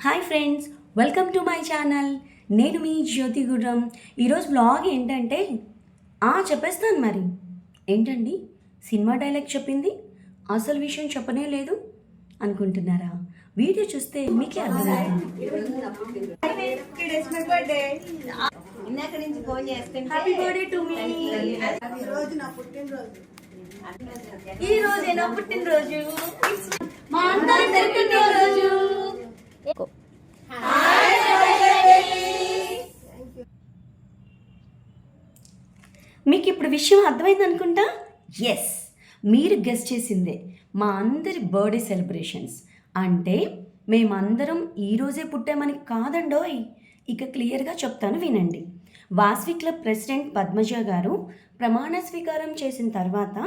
Hi friends welcome to my channel నేను మీ జ్యోతి గుర్రం. ఈరోజు బ్లాగ్ ఏంటంటే ఆ చెప్పేస్తాను మరి. ఏంటండి? సినిమా డైలాగ్ చెప్పింది? అసలు విషయం చెప్పనే లేదు అనుకుంటున్నారా? వీడియో చూస్తే మీకే అర్థమవుతుంది. ఈ రోజే నా పుట్టినరోజు. మా అందరి పుట్టినరోజు మీకు ఇప్పుడు విషయం అర్థమైంది అనుకుంటా ఎస్ మీరు గెస్ట్ చేసిందే మా అందరి బర్త్డే సెలబ్రేషన్స్. అంటే మేమందరం ఈరోజే పుట్టామని కాదండోయ్. ఇక క్లియర్గా చెప్తాను వినండి. వాస్వి క్లబ్ ప్రెసిడెంట్ పద్మజ గారు ప్రమాణ స్వీకారం చేసిన తర్వాత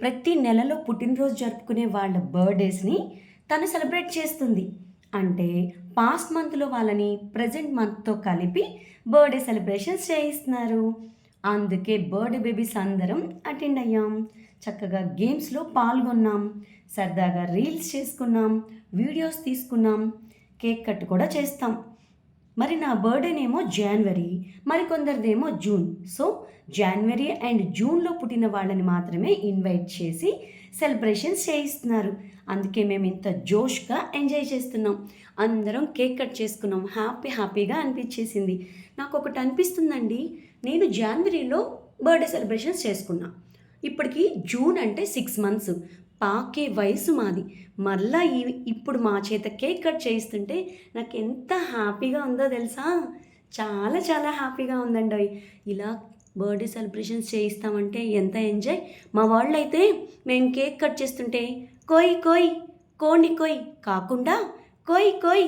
ప్రతి నెలలో పుట్టినరోజు జరుపుకునే వాళ్ళ బర్త్డేస్ని తను సెలబ్రేట్ చేస్తుంది. అంటే పాస్ట్ మంత్లో వాళ్ళని ప్రజెంట్ మంత్తో కలిపి బర్త్డే సెలబ్రేషన్స్ చేయిస్తున్నారు. అందుకే బర్త్డే బేబీస్ అందరం అటెండ్ అయ్యాం. చక్కగా గేమ్స్లో పాల్గొన్నాం. సరదాగా రీల్స్ చేసుకున్నాం. వీడియోస్ తీసుకున్నాం. కేక్ కట్ కూడా చేస్తాం. మరి నా బర్త్డేనేమో జనవరి మరి కొందరిదేమో జూన్ సో జనవరి అండ్ జూన్లో పుట్టిన వాళ్ళని మాత్రమే ఇన్వైట్ చేసి సెలబ్రేషన్స్ చేయిస్తున్నారు. అందుకే మేము ఇంత జోష్గా ఎంజాయ్ చేస్తున్నాం. అందరం కేక్ కట్ చేసుకున్నాం. హ్యాపీ హ్యాపీగా అనిపించేసింది. నాకు ఒకటి అనిపిస్తుందండి. నేను జనవరిలో బర్త్డే సెలబ్రేషన్స్ చేసుకున్నా. ఇప్పటికి జూన్ అంటే సిక్స్ మంత్స్ పాకే వయసు మాది. మళ్ళా ఈ ఇప్పుడు మా చేత కేక్ కట్ చేయిస్తుంటే నాకు ఎంత హ్యాపీగా ఉందో తెలుసా? చాలా చాలా హ్యాపీగా ఉందండి. ఇలా బర్త్డే సెలబ్రేషన్స్ చేయిస్తామంటే ఎంత ఎంజాయ్? మా వాళ్ళు అయితే మేము కేక్ కట్ చేస్తుంటే కోయ్ కోయ్ కోని కోయ్ కాకుండా కోయ్ కోయ్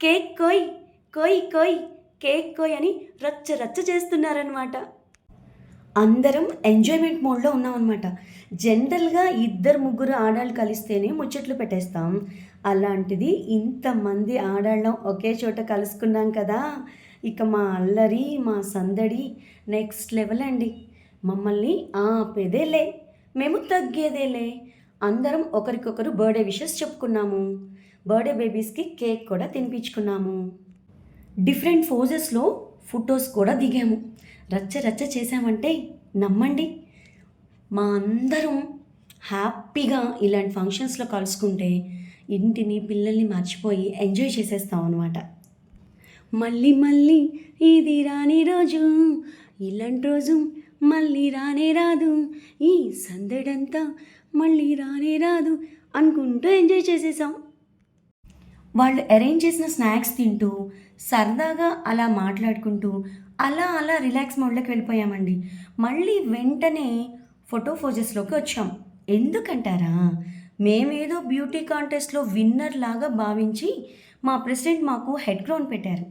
కేక్ కోయ్ కోయ్ కోయ్ కేక్ కోయ్ అని రచ్చ రచ్చ చేస్తున్నారనమాట అందరం ఎంజాయ్మెంట్ మోడ్లో ఉన్నామన్నమాట. జనరల్గా ఇద్దరు ముగ్గురు ఆడాళ్ళు కలిస్తేనే ముచ్చట్లు పెట్టేస్తాం. అలాంటిది ఇంతమంది ఆడాళ్ళం ఒకే చోట కలుసుకున్నాం కదా. ఇక మా అల్లరి మా సందడి నెక్స్ట్ లెవెల్ అండి. మమ్మల్ని ఆపేదేలే మేము తగ్గేదేలే. అందరం ఒకరికొకరు బర్త్డే విషెస్ చెప్పుకున్నాము. బర్త్డే బేబీస్కి కేక్ కూడా తినిపించుకున్నాము. డిఫరెంట్ ఫోజెస్లో ఫొటోస్ కూడా దిగాము. రచ్చ రచ్చ చేసామంటే నమ్మండి. మా అందరం హ్యాపీగా ఇలాంటి ఫంక్షన్స్లో కలుసుకుంటే ఇంటిని పిల్లల్ని మర్చిపోయి ఎంజాయ్ చేసేస్తాం అనమాట మళ్ళీ మళ్ళీ ఇది రాని రోజు. ఇలాంటి రోజు మళ్ళీ రానే రాదు. ఈ సందడంతా మళ్ళీ రానే రాదు అనుకుంటూ ఎంజాయ్ చేసేసాం. వాళ్ళు అరేంజ్ చేసిన స్నాక్స్ తింటూ సరదాగా అలా మాట్లాడుకుంటూ అలా అలా రిలాక్స్ మోడ్లోకి వెళ్ళిపోయామండి. మళ్ళీ వెంటనే ఫోటో ఫోజెస్లోకి వచ్చాం. ఎందుకంటారా? మేమేదో బ్యూటీ కాంటెస్ట్లో విన్నర్ లాగా భావించి మా ప్రెసిడెంట్ మాకు హెడ్ క్రౌన్ పెట్టారు.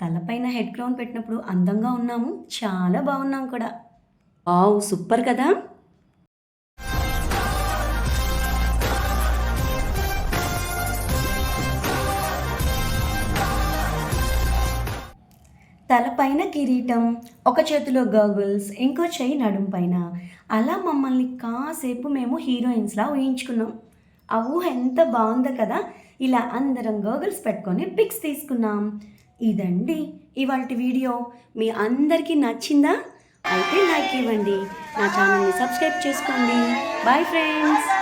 తలపైన హెడ్ క్రౌన్ పెట్టినప్పుడు అందంగా ఉన్నాము. చాలా బాగున్నాం కూడా. ఆవ్ సూపర్ కదా? తలపైన కిరీటం ఒక చేతిలో గర్గుల్స్ ఇంకో చెయ్యి నడుం పైన. అలా మమ్మల్ని కాసేపు మేము హీరోయిన్స్లా ఊహించుకున్నాం. ఆ ఊహ ఎంత బాగుందో కదా? ఇలా అందరం గోగల్స్ పెట్టుకొని పిక్స్ తీసుకున్నాం. ఇదండి ఇవాళ వీడియో. మీ అందరికీ నచ్చిందా? అయితే లైక్ ఇవ్వండి. నా ఛానల్ని సబ్స్క్రైబ్ చేసుకోండి. Bye friends.